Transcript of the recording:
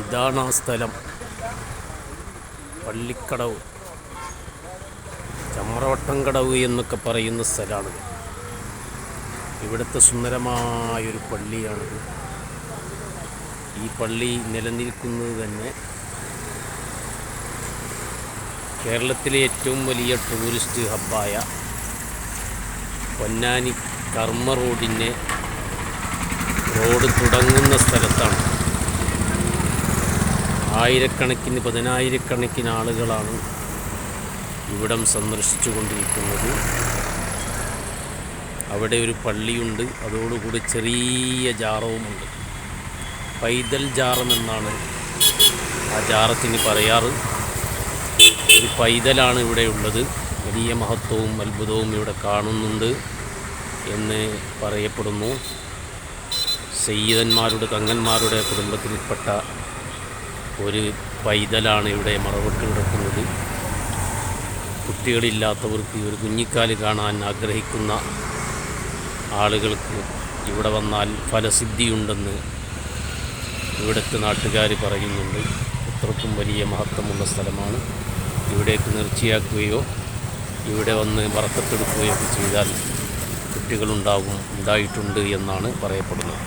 ഇതാണ് ആ സ്ഥലം. പള്ളിക്കടവ്. ചമ്രവട്ടം കടവ് എന്നൊക്കെ പറയുന്ന സ്ഥലമാണ് ഇവിടുത്തെ സുന്ദരമായൊരു പള്ളിയാണിത് ഈ പള്ളി നിലനിൽക്കുന്നത് തന്നെ കേരളത്തിലെ ഏറ്റവും വലിയ ടൂറിസ്റ്റ് ഹബ്ബായ പൊന്നാനി കർമ്മ റോഡിന്റെ റോഡ് തുടങ്ങുന്ന സ്ഥലത്താണ്. ആയിരക്കണക്കിന് പതിനായിരക്കണക്കിന് ആളുകളാണ് ഇവിടം സന്ദർശിച്ചു കൊണ്ടിരിക്കുന്നത് അവിടെ ഒരു പള്ളിയുണ്ട്. അതോടുകൂടി ചെറിയ ജാറവുമുണ്ട്. പൈതൽ ജാറം എന്നാണ് ആ ജാറത്തിന് പറയാറ്. ഒരു പൈതലാണ് ഇവിടെ ഉള്ളത്. വലിയ മഹത്വവും അത്ഭുതവും ഇവിടെ കാണുന്നുണ്ട് എന്ന് പറയപ്പെടുന്നു. സയ്യിദന്മാരുടെ തങ്ങന്മാരുടെ കുടുംബത്തിൽപ്പെട്ട ഒരു പൈതലാണ് ഇവിടെ മറവിട്ട് കിടക്കുന്നത് കുട്ടികളില്ലാത്തവർക്ക് ഒരു കുഞ്ഞിക്കാൽ കാണാൻ ആഗ്രഹിക്കുന്ന ആളുകൾക്ക് ഇവിടെ വന്നാൽ ഫലസിദ്ധിയുണ്ടെന്ന് ഇവിടുത്തെ നാട്ടുകാർ പറയുന്നുണ്ട്. അത്രക്കും വലിയ മഹത്വമുള്ള സ്ഥലമാണ്. ഇവിടേക്ക് നിർച്ചയാക്കുകയോ ഇവിടെ വന്ന് വറക്കത്തെടുക്കുകയോ ചെയ്താൽ കുട്ടികളുണ്ടാകും ഉണ്ടായിട്ടുണ്ട് എന്നാണ് പറയപ്പെടുന്നത്.